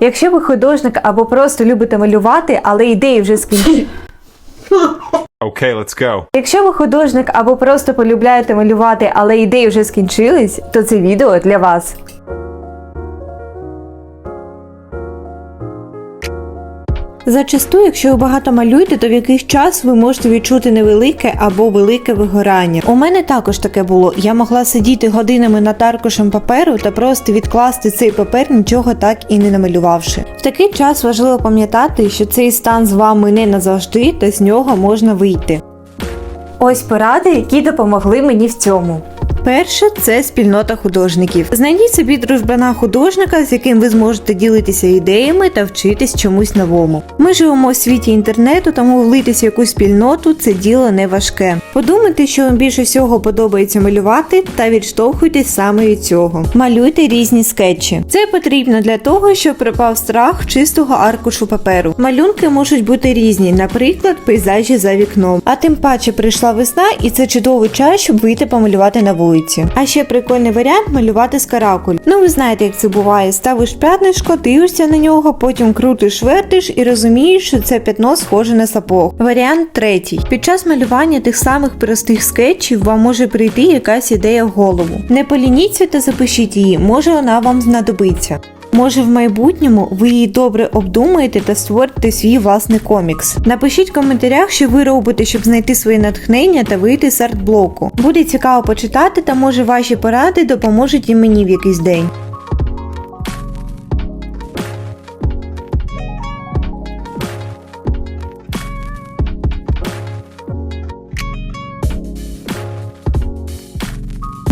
Якщо ви художник або просто любите малювати, але ідеї вже скінчились. Okay, let's go. Якщо ви художник або просто полюбляєте малювати, але ідеї вже скінчились, то це відео для вас. Зачасту, якщо ви багато малюєте, то в якийсь час ви можете відчути невелике або велике вигорання. У мене також таке було. Я могла сидіти годинами над аркушем паперу та просто відкласти цей папер, нічого так і не намалювавши. В такий час важливо пам'ятати, що цей стан з вами не назавжди, та з нього можна вийти. Ось поради, які допомогли мені в цьому. Перше це спільнота художників. Знайдіть собі дружбана художника, з яким ви зможете ділитися ідеями та вчитись чомусь новому. Ми живемо у світі інтернету, тому влитись в якусь спільноту це діло не важке. Подумайте, що вам більше всього подобається малювати, та відштовхуйтесь саме від цього. Малюйте різні скетчі. Це потрібно для того, щоб пропав страх чистого аркушу паперу. Малюнки можуть бути різні, наприклад, пейзажі за вікном. А тим паче прийшла весна, і це чудовий час, щоб вийти помалювати на вулиці. А ще прикольний варіант малювати з каракуль. Ну ви знаєте, як це буває. Ставиш п'ятнишко, дивишся на нього, потім крутиш, вертиш і розумієш, що це п'ятно схоже на сапог. Варіант третій. Під час малювання тих самих простих скетчів вам може прийти якась ідея в голову. Не полініться та запишіть її, може вона вам знадобиться. Може, в майбутньому ви її добре обдумаєте та створите свій власний комікс. Напишіть в коментарях, що ви робите, щоб знайти своє натхнення та вийти з арт-блоку. Буде цікаво почитати, та може ваші поради допоможуть і мені в якийсь день.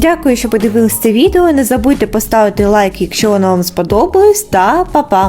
Дякую, що подивилися це відео. Не забудьте поставити лайк, якщо воно вам сподобалось, та па-па!